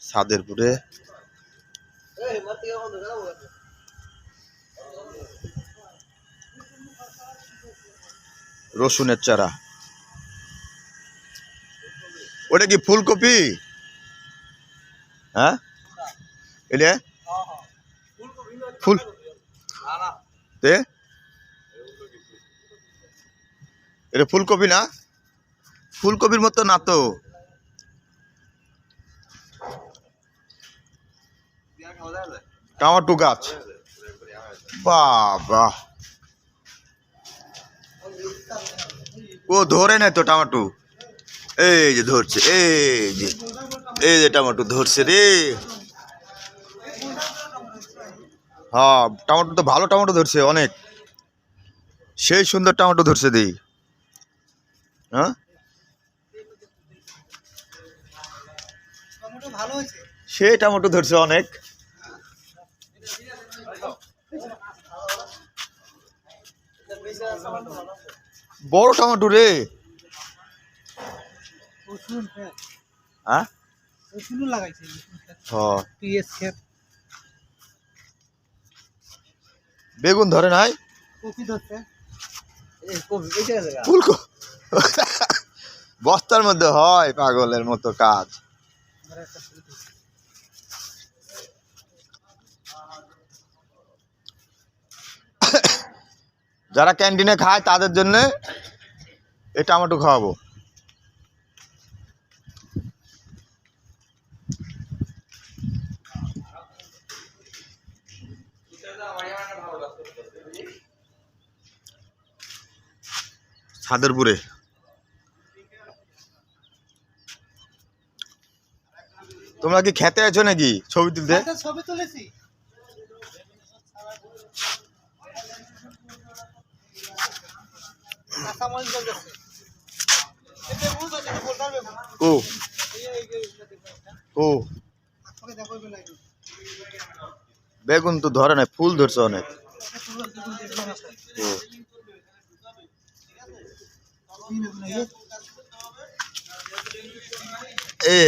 সাদেরপুরে। রসুনের চারা। ওটা কি ফুলকপি? হ্যাঁ? এটা ফুল তে? এটা ফুলকপি না? ফুলকপির মতো না তো। টমাটো গাছ। বাবা। ও, ধরে নাই তো টমাটো। এই যে ধরছে, এই যে এই যে টমাটো ধরছে রে। হ্যাঁ টমেটো তো ভালো টমেটো ধরছে, অনেক। সেই সুন্দর টমেটো ধরছে দি হ্যাঁ? টমেটো সেই টমেটো ধরছে অনেক। বড় টমেটো রে। হ্যাঁ। হ্যাঁ? বেগুন ধরে নাই? কপি বস্তার মধ্যে হয় পাগলের মতো কাজ। যারা ক্যান্টিনে খায়, তাদের জন্য এই টমেটো খাওয়াবো সাদেরপুরে তোমরা কি খেতে আছো নাকি ছবি তুলতে ছবি তুলেছি না। ও। ও। বেগুন তো ধরে নাই ফুল ধরছে অনেক। ও? এ